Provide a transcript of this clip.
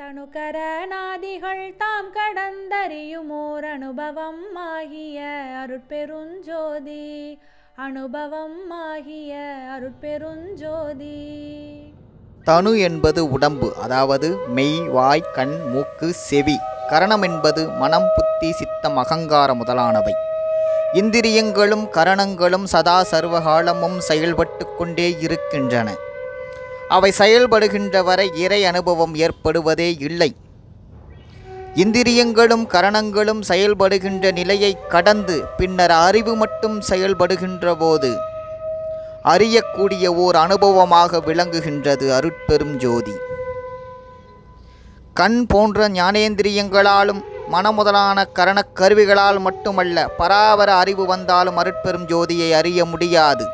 தனுகரநாதிகள் தாம் கடந்தறியுமோர் அனுபவம் ஆகிய அருட்பெருஞ்சோதி. அனுபவம் ஆகிய அருட்பெருஞ்சோதி. தனு என்பது உடம்பு அதாவது மெய் வாய் கண் மூக்கு செவி. கரணம் என்பது மனம் புத்தி சித்தம் அகங்காரம் முதலானவை. இந்திரியங்களும் கரணங்களும் சதா சர்வகாலமும் செயல்பட்டு கொண்டே இருக்கின்றன. அவை செயல்படுகின்ற வரை இறை அனுபவம் ஏற்படுவதே இல்லை. இந்திரியங்களும் கரணங்களும் செயல்படுகின்ற நிலையை கடந்து பின்னர் அறிவு மட்டும் செயல்படுகின்ற போது அறியக்கூடிய ஓர் அனுபவமாக விளங்குகின்றது அருட்பெரும் ஜோதி. கண் போன்ற ஞானேந்திரியங்களாலும் மனமுதலான கரணக் கருவிகளால் மட்டுமல்ல பராபர அறிவு வந்தாலும் அருட்பெரும் ஜோதியை அறிய முடியாது.